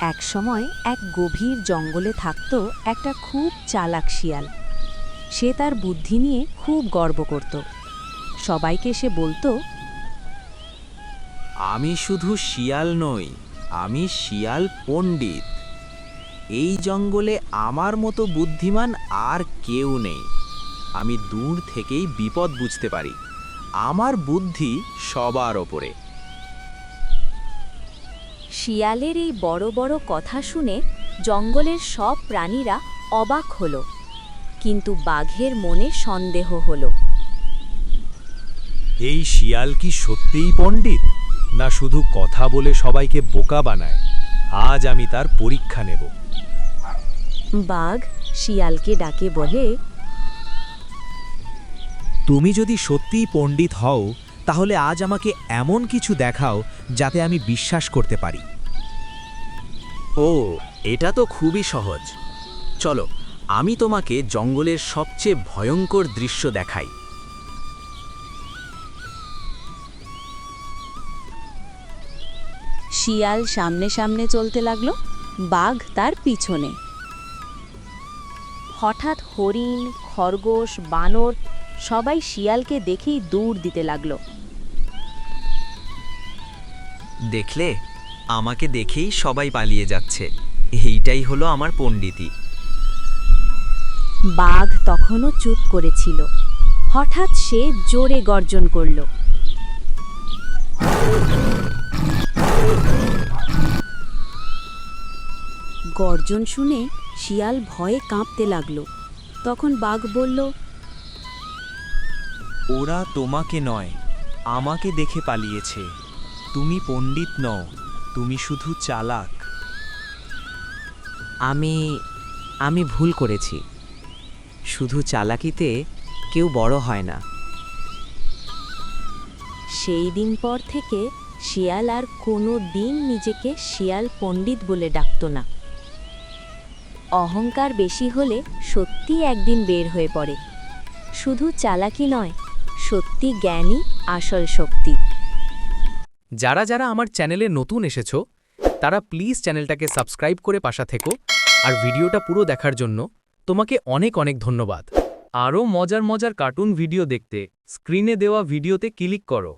একসময় এক গভীর জঙ্গলে থাকত একটা খুব চালাক শিয়াল। সে তার বুদ্ধি নিয়ে খুব গর্ব করত। সবাইকে সে বলতো, আমি শুধু শিয়াল নই, আমি শিয়াল পণ্ডিত। এই জঙ্গলে আমার মতো বুদ্ধিমান আর কেউ নেই। আমি দূর থেকেই বিপদ বুঝতে পারি। আমার বুদ্ধি সবার ওপরে। শিয়ালের এই বড় বড় কথা শুনে জঙ্গলের সব প্রাণীরা অবাক হল কিন্তু বাঘের মনে সন্দেহ হলো। এই শিয়াল কি সত্যিই পণ্ডিত না শুধু কথা বলে সবাইকে বোকা বানায়? আজ আমি তার পরীক্ষা নেব। বাঘ শিয়ালকে ডাকে বলে তুমি যদি সত্যিই পণ্ডিত হও তাহলে আজ আমাকে এমন কিছু দেখাও যাতে আমি বিশ্বাস করতে পারি। ও এটা তো খুবই সহজ। চলো আমি তোমাকে জঙ্গলের সবচেয়ে ভয়ঙ্কর দৃশ্য দেখাই। শিয়াল সামনে সামনে চলতে লাগল বাঘ তার পিছনে। হঠাৎ হরিণ খরগোশ বানর সবাই শিয়ালকে দেখেই দৌড় দিতে লাগল। দেখলে? আমাকে দেখেই সবাই পালিয়ে যাচ্ছে। এইটাই হলো আমার পণ্ডিতি। বাঘ তখনও চুপ করেছিল। হঠাৎ সে জোরে গর্জন করল। গর্জন শুনে শিয়াল ভয়ে কাঁপতে লাগল। তখন বাঘ বলল ওরা তোমাকে নয় আমাকে দেখে পালিয়েছে। তুমি পণ্ডিত নও তুমি শুধু চালাক। আমি আমি ভুল করেছি। শুধু চালাকিতে কেউ বড় হয় না। সেই দিন পর থেকে শিয়াল আর কোনো দিন নিজেকে শিয়াল পণ্ডিত বলে ডাকত না। অহংকার বেশি হলে সত্যি একদিন বের হয়ে পড়ে। শুধু চালাকি নয় সত্যি জ্ঞানই আসল শক্তি। যারা যারা আমার চ্যানেলে নতুন এসেছ, তারা প্লিজ চ্যানেলটাকে সাবস্ক্রাইব করে পাশা থেকো আর ভিডিওটা পুরো দেখার জন্য তোমাকে অনেক অনেক ধন্যবাদ। আরও মজার মজার কার্টুন ভিডিও দেখতে স্ক্রিনে দেওয়া ভিডিওতে ক্লিক করো।